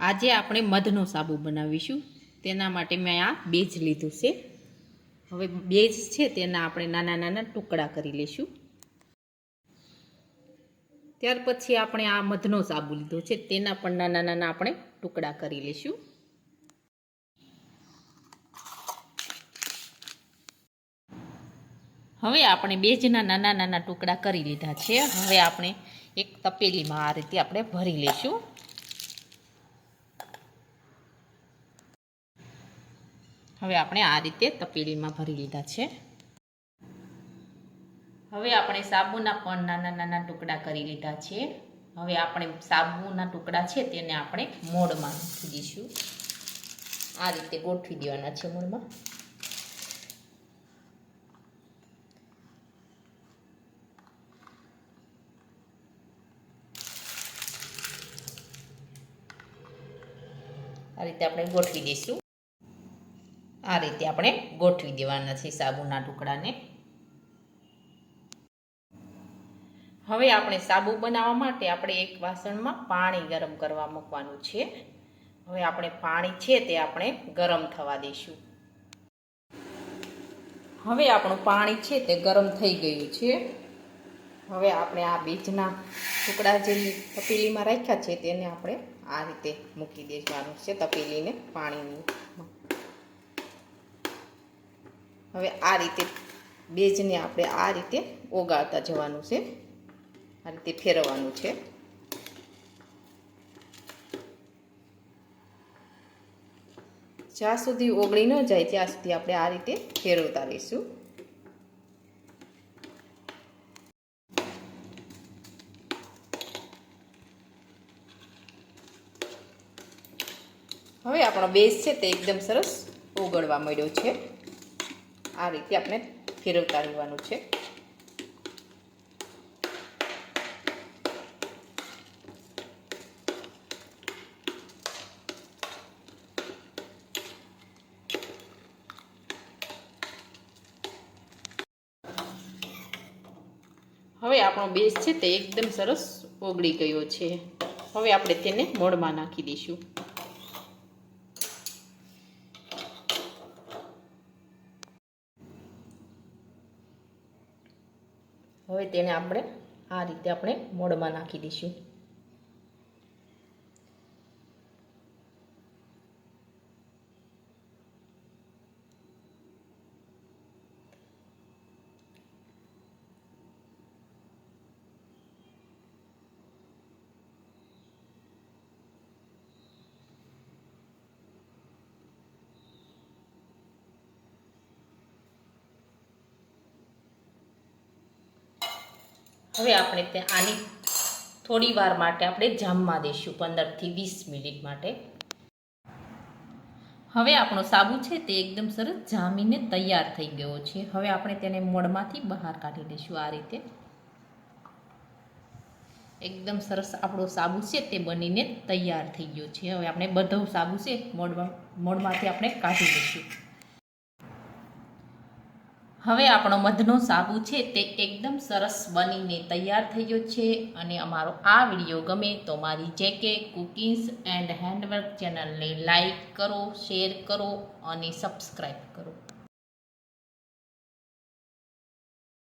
આજે આપણે મધનો સાબુ બનાવીશું. તેના માટે મેં આ બેજ લીધું છે. હવે બેજ છે તેના આપણે નાના નાના ટુકડા કરી લઈશું ત્યાર પછી આપણે આ મધનો સાબુ લીધો છે, તેના પણ નાના નાના આપણે ટુકડા કરી લઈશું હવે આપણે બેજના નાના નાના ટુકડા કરી લીધા છે. હવે આપણે એક તપેલીમાં આ રીતે આપણે ભરી લઈશું હવે આપણે આ રીતે તપેલીમાં ભરી લીધા છે. હવે આપણે સાબુના પણ નાના નાના ટુકડા કરી લીધા છે. હવે આપણે સાબુના ટુકડા છે તેને આપણે મોડમાં મૂકી દઈશું. આ રીતે ગોઠવી દેવાના છે મોડમાં. આ રીતે આપણે ગોઠવી દઈશું. આ રીતે આપણે ગોઠવી દેવાના છે સાબુના ટુકડાને. હવે આપણે સાબુ બનાવવા માટે આપણે એક વાસણમાં પાણી ગરમ કરવા મૂકવાનું છે. હવે આપણે પાણી છે તે આપણે ગરમ થવા દઈશું. હવે આપણું પાણી છે તે ગરમ થઈ ગયું છે. હવે આપણે આ બીજના ટુકડા જે તપેલીમાં રાખ્યા છે તેને આપણે આ રીતે મૂકી દેવાનું છે તપેલીને પાણીની હવે આ રીતે બેજને આપણે આ રીતે ઓગાળતા જવાનું છે. આ રીતે ફેરવવાનું છે. જ્યાં સુધી ઓગળી ન જાય ત્યાં સુધી આપણે આ રીતે ફેરવતા રહીશું. હવે આપણો બેઝ છે તે એકદમ સરસ ઓગળવા મળ્યો છે. આ રીતે આપણે ફેરવતા રહેવાનું છે. હવે આપણો બેઝ છે તે એકદમ સરસ ઓગળી ગયો છે. હવે આપણે તેને મોડમાં નાખી દઈશું. હવે તેને આપણે આ રીતે આપણે મોડમાં નાખી દઈશું. હવે આપણે ત્યાં આની થોડી વાર માટે આપણે જામવા દઈશું, પંદરથી વીસ મિનિટ માટે. હવે આપણો સાબુ છે તે એકદમ સરસ જામીને તૈયાર થઈ ગયો છે. હવે આપણે તેને મોડમાંથી બહાર કાઢી દઈશું આ રીતે. એકદમ સરસ આપણો સાબુ છે તે બનીને તૈયાર થઈ ગયો છે. હવે આપણે બધો સાબુ છે મોડમાં મોડમાંથી આપણે કાઢી દઈશું. હવે આપણો મધનો સાબુ છે તે એકદમ સરસ બનીને તૈયાર થયો છે અને અમારો આ વીડિયો ગમે તો મારી જેકે કુકિંગ્સ એન્ડ હેન્ડવર્ક ચેનલને લાઈક કરો, શેર કરો અને સબસ્ક્રાઈબ કરો.